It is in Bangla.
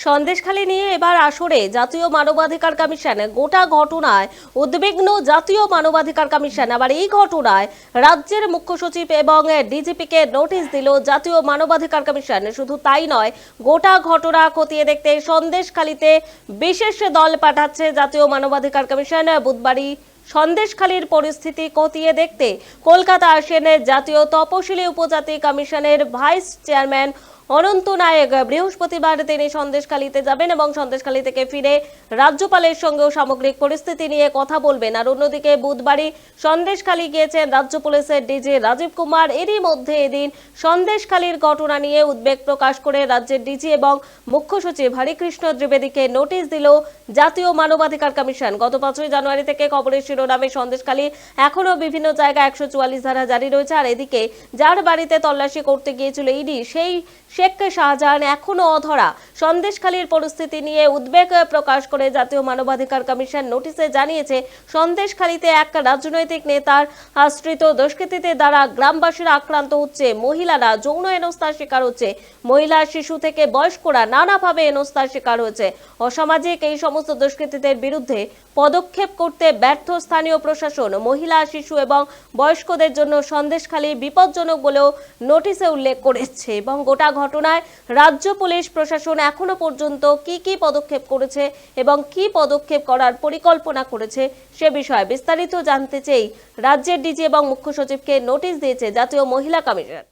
সন্দেশখালী নিয়ে এবার আসরে জাতীয় মানবাধিকার কমিশন গোটা ঘটনায় উদ্বিগ্ন জাতীয় মানবাধিকার কমিশন আবার এই ঘটনায় রাজ্যের মুখ্য সচিব এবং ডিজিপিকে নোটিশ দিল জাতীয় মানবাধিকার কমিশন শুধু তাই নয়, গোটা ঘটনা খতিয়ে দেখতে সন্দেশখালীতে বিশেষ দল পাঠাচ্ছে জাতীয় মানবাধিকার কমিশন বুধবারই সন্দেশখালীর পরিস্থিতি খতিয়ে দেখতে কলকাতা আসেন জাতীয় তপশিলি উপজাতি কমিশনের ভাইস চেয়ারম্যান অনন্ত নায়ক বৃহস্পতিবার তিনি সন্দেশখালীতে যাবেন এবং সন্দেশখালী থেকে ফিরে রাজ্যপালের সঙ্গেও সামগ্রিক পরিস্থিতি নিয়ে কথা বলবেন। আর অন্যদিকে বুধবারই সন্দেশখালী গিয়েছেন রাজ্য পুলিশের ডিজি রাজীব কুমার। এরই মধ্যে এদিন সন্দেশখালীর ঘটনা নিয়ে উদ্বেগ প্রকাশ করে রাজ্যের ডিজি এবং মুখ্য সচিব হরিকৃষ্ণ ত্রিবেদীকে নোটিশ দিল জাতীয় মানবাধিকার কমিশন। গত পাঁচই জানুয়ারি থেকে খবরের শিরোনামে সন্দেশখালী এখনও বিভিন্ন জায়গায় একশো চুয়াল্লিশ ধারা জারি রয়েছে। আর এদিকে যার বাড়িতে তল্লাশি করতে গিয়েছিল ইডি, সেই শেখ শাহজাহান এখনও অধরা। সন্দেশখালীর পরিস্থিতি নিয়ে উদ্বেগ প্রকাশ করে জাতীয় মানবাধিকার কমিশন নোটিশে জানিয়েছে, সন্দেশখালীতে এক রাজনৈতিক নেতার আশ্রিত দুষ্কৃতীদের দ্বারা গ্রামবাসীরা আক্রান্ত হচ্ছে, মহিলারা যৌন হেনস্থার শিকার হচ্ছে, মহিলা, শিশু থেকে বয়স্করা নানাভাবে হেনস্থার শিকার হয়েছে। অসামাজিক এই সমস্ত দুষ্কৃতীদের বিরুদ্ধে পদক্ষেপ করতে ব্যর্থ স্থানীয় প্রশাসন, মহিলা, শিশু এবং বয়স্কদের জন্য সন্দেশখালী বিপজ্জনক বলেও নোটিশে উল্লেখ করেছে এবং গোটা ঘটনায় রাজ্য পুলিশ প্রশাসন এখনও পর্যন্ত কি কি পদক্ষেপ করেছে এবং কি পদক্ষেপ করার পরিকল্পনা করেছে সে বিষয়ে বিস্তারিত জানতে চেয়ে রাজ্যের ডিজি এবং মুখ্য সচিবকে নোটিশ দিয়েছে জাতীয় মহিলা কমিশন